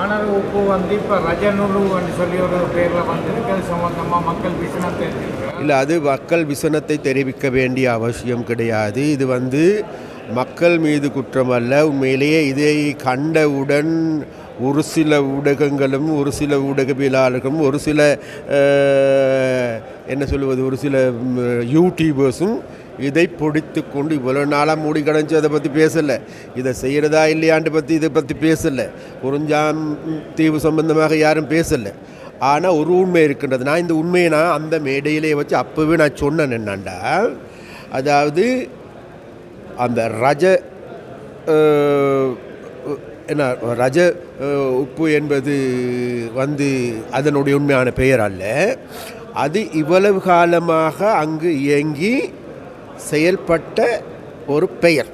Honour உப்பு வந்து இப்போ ரஜனுருன்னு சொல்லி ஒரு பேரில் வந்திருக்கு. அது சம்மந்தமாக மக்கள் விசனத்தை இல்லை அது மக்கள் விசனத்தை தெரிவிக்க வேண்டிய அவசியம் கிடையாது. இது வந்து மக்கள் மீது குற்றம் அல்ல உண்மையிலேயே இதை கண்டவுடன் ஒரு சில ஊடகங்களும் ஒரு சில ஊடகவியலாளர்களும் ஒரு சில என்ன சொல்லுவது ஒரு சில யூடியூபர்ஸும் இதை பிடித்து கொண்டு இவ்வளோ நாளாக மூடி கிடஞ்சி அதை பற்றி பேசலை. இதை செய்கிறதா இல்லையாண்டு பற்றி இதை பற்றி பேசலை. குறிஞ்சாம் தீவு சம்பந்தமாக யாரும் பேசலை. ஆனால் ஒரு உண்மை இருக்கின்றது. நான் இந்த உண்மையை நான் அந்த மேடையிலே வச்சு அப்போவே நான் சொன்னேன் என்னண்டா? அதாவது அந்த ரஜ என்ன ரஜ உப்பு என்பது வந்து அதனுடைய உண்மையான பெயர் அல்ல. அது இவ்வளவு காலமாக அங்கு இயங்கி செயல்பட்ட ஒரு பெயர்.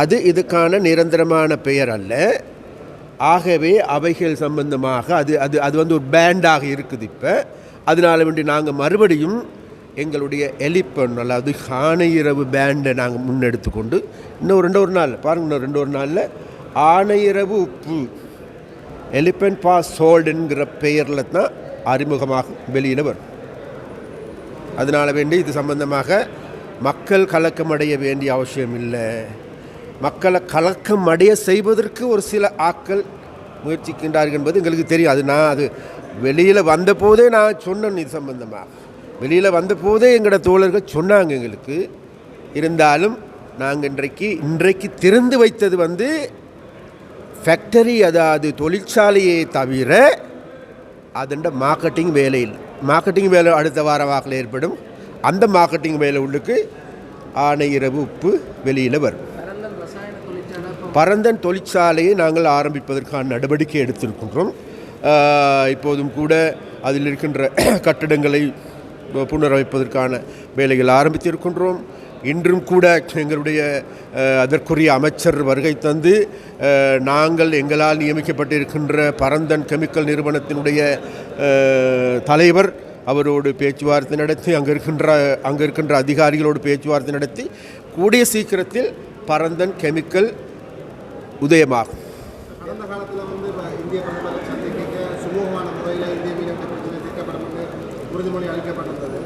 அது இதுக்கான நிரந்தரமான பெயர் அல்ல. ஆகவே அவைகள் சம்பந்தமாக அது அது அது வந்து ஒரு பேண்டாக இருக்குது இப்போ. அதனால வேண்டி நாங்கள் மறுபடியும் எங்களுடைய எலிப்பன் அதாவது ஆணையிரவு பேண்டை நாங்கள் முன்னெடுத்து கொண்டு இன்னும் ரெண்டு ஒரு நாள் பாருங்க இன்னும் ரெண்டு ஒரு நாளில் ஆணையிரவு உப்பு எலிபென்ட் பா சோல்டுங்கிற பெயரில் தான் அறிமுகமாக வெளியில் வரும். அதனால் வேண்டி இது சம்பந்தமாக மக்கள் கலக்கம் அடைய வேண்டிய அவசியம் இல்லை. மக்களை கலக்கம் அடைய செய்வதற்கு ஒரு சில ஆக்கள் முயற்சிக்கின்றார்கள் என்பது எங்களுக்கு தெரியும். அது நான் அது வெளியில் வந்தபோதே நான் சொன்னேன் இது சம்பந்தமாக வெளியில் வந்தபோதே எங்களோட தோழர்கள் சொன்னாங்க எங்களுக்கு. இருந்தாலும் நாங்கள் இன்றைக்கு இன்றைக்கு திறந்து வைத்தது வந்து ஃபேக்டரி அதாவது தொழிற்சாலையை தவிர அதுண்ட மார்க்கெட்டிங் வேலை இல்லை. மார்க்கெட்டிங் வேலை அடுத்த வார வாக்கில் ஏற்படும். அந்த மார்க்கெட்டிங் வேலை உள்ளுக்கு ஆனை இரவு உப்பு வெளியில் வரும். பரந்தன் தொழிற்சாலையை நாங்கள் ஆரம்பிப்பதற்கான நடவடிக்கை எடுத்திருக்கின்றோம். இப்போதும் கூட அதில் இருக்கின்ற கட்டடங்களை புனரமைப்பதற்கான வேலைகள் ஆரம்பித்திருக்கின்றோம். இன்றும் கூட எங்களுடைய அதற்குரிய அமைச்சர் வருகை தந்து நாங்கள் எங்களால் நியமிக்கப்பட்டிருக்கின்ற பரந்தன் கெமிக்கல் நிறுவனத்தினுடைய தலைவர் அவரோடு பேச்சுவார்த்தை நடத்தி அங்கே இருக்கின்ற அங்கே இருக்கின்ற அதிகாரிகளோடு பேச்சுவார்த்தை நடத்தி கூடிய சீக்கிரத்தில் பரந்தன் கெமிக்கல் உதயமாகும். கடந்த காலத்தில் வந்து இப்ப இந்திய பிரதமரை சந்திக்க சுமூகமான முறையில் இந்திய மீனவர்கள் பிரச்சனை தீர்க்கப்படும் என்று உறுதிமொழி அளிக்கப்பட்டிருந்தது.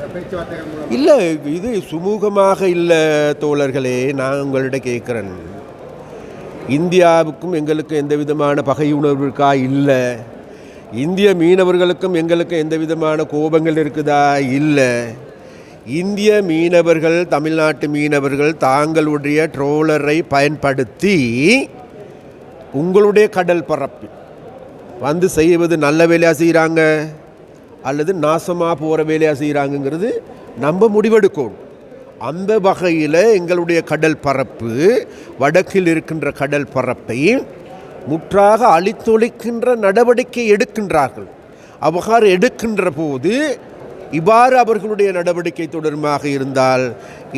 அஹ் பேச்சுவார்த்தைகள் மூலம். இல்லை இது சுமூகமாக இல்லை தோழர்களே நான் உங்கள்கிட்ட கேட்குறேன் இந்தியாவுக்கும் எங்களுக்கும் எந்த விதமான பகையுணர்வு இருக்கா இல்லை. இந்திய மீனவர்களுக்கும் எங்களுக்கும் எந்த விதமான கோபங்கள் இருக்குதா? இல்லை. இந்திய மீனவர்கள் தமிழ்நாட்டு மீனவர்கள் தாங்களுடைய ட்ரோலரை பயன்படுத்தி உங்களுடைய கடல் பரப்பு வந்து செய்வது நல்ல வேலையாக செய்கிறாங்க அல்லது நாசமாக போகிற வேலையாக செய்கிறாங்கங்கிறது நம்ம முடிவெடுக்கணும். அந்த வகையில் எங்களுடைய கடல் பரப்பு வடக்கில் இருக்கின்ற கடல் பரப்பை முற்றாக அழித்தொழிக்கின்ற நடவடிக்கை எடுக்கின்றார்கள். அவ்வாறு எடுக்கின்ற போது இவ்வாறு அவர்களுடைய நடவடிக்கை தொடருமாக இருந்தால்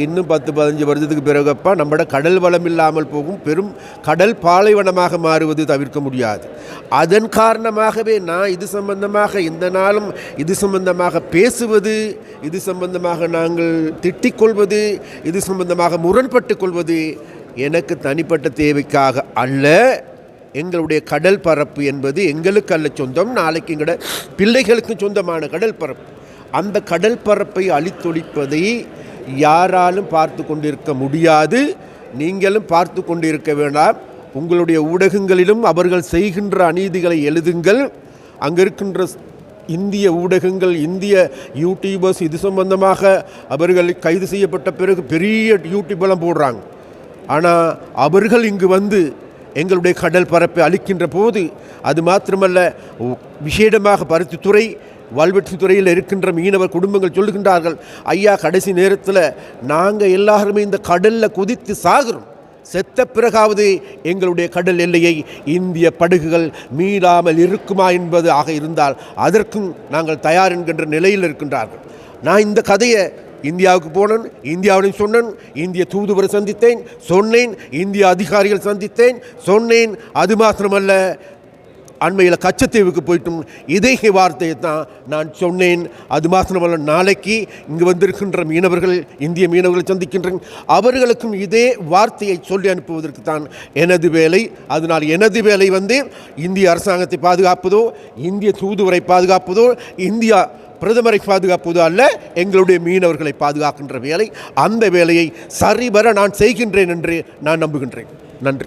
இன்னும் பத்து பதினஞ்சு வருஷத்துக்கு பிறகப்பா நம்மட கடல் வளம் இல்லாமல் போகும். பெரும் கடல் பாலைவனமாக மாறுவது தவிர்க்க முடியாது. அதன் காரணமாகவே நான் இது சம்பந்தமாக இந்த நாளும் இது சம்பந்தமாக பேசுவது இது சம்பந்தமாக நாங்கள் திட்டிக் கொள்வது இது சம்பந்தமாக முரண்பட்டு கொள்வது எனக்கு தனிப்பட்ட தேவைக்காக அல்ல. எங்களுடைய கடல் பரப்பு என்பது எங்களுக்கு அல்ல சொந்தம் நாளைக்கு எங்களோட பிள்ளைகளுக்கு சொந்தமான கடல் பரப்பு. அந்த கடல் பரப்பை அழித்தொழிப்பதை யாராலும் பார்த்து கொண்டிருக்க முடியாது. நீங்களும் பார்த்து கொண்டிருக்க வேண்டாம். உங்களுடைய ஊடகங்களிலும் அவர்கள் செய்கின்ற அநீதிகளை எழுதுங்கள். அங்கே இருக்கின்ற இந்திய ஊடகங்கள் இந்திய யூடியூபர்ஸ் இது சம்பந்தமாக அவர்கள் கைது செய்யப்பட்ட பிறகு பெரிய யூடியூபெல்லாம் போடுறாங்க. ஆனால் அவர்கள் இங்கு வந்து எங்களுடைய கடல் பரப்பை அளிக்கின்ற போது அது மாத்திரமல்ல ஒ- விசேடமாக பருத்தித்துறை துறையில் இருக்கின்ற மீனவர் குடும்பங்கள் சொல்லுகின்றார்கள் ஐயா கடைசி நேரத்தில் நாங்கள் எல்லாருமே இந்த கடலில் குதித்து சாகிறோம். செத்த பிறகாவது எங்களுடைய கடல் எல்லையை இந்திய படகுகள் மீளாமல் இருக்குமா என்பது ஆக இருந்தால் அதற்கும் நாங்கள் தயார் என்கின்ற நிலையில் இருக்கின்றார்கள். நான் இந்த கதையை இந்தியாவுக்கு போனேன் இந்தியாவுடன் சொன்னேன் இந்திய தூதுவரை சந்தித்தேன் சொன்னேன் இந்திய அதிகாரிகள் சந்தித்தேன் சொன்னேன். அது மாத்திரமல்ல அண்மையில் கச்சத்தீவுக்கு போயிட்டும் இதே வார்த்தையை தான் நான் சொன்னேன். அது மாத்திரமல்ல நாளைக்கு இங்கு வந்திருக்கின்ற மீனவர்கள் இந்திய மீனவர்களை சந்திக்கின்றேன். அவர்களுக்கும் இதே வார்த்தையை சொல்லி அனுப்புவதற்கு தான் எனது வேலை. அதனால் எனது வேலை வந்து இந்திய அரசாங்கத்தை பாதுகாப்பதோ இந்திய தூதுவரை பாதுகாப்பதோ இந்தியா பிரதமரை பாதுகாப்பது அல்ல எங்களுடைய மீனவர்களை பாதுகாக்கின்ற வேலை. அந்த வேலையை சரிவர நான் செய்கின்றேன் என்று நான் நம்புகின்றேன். நன்றி.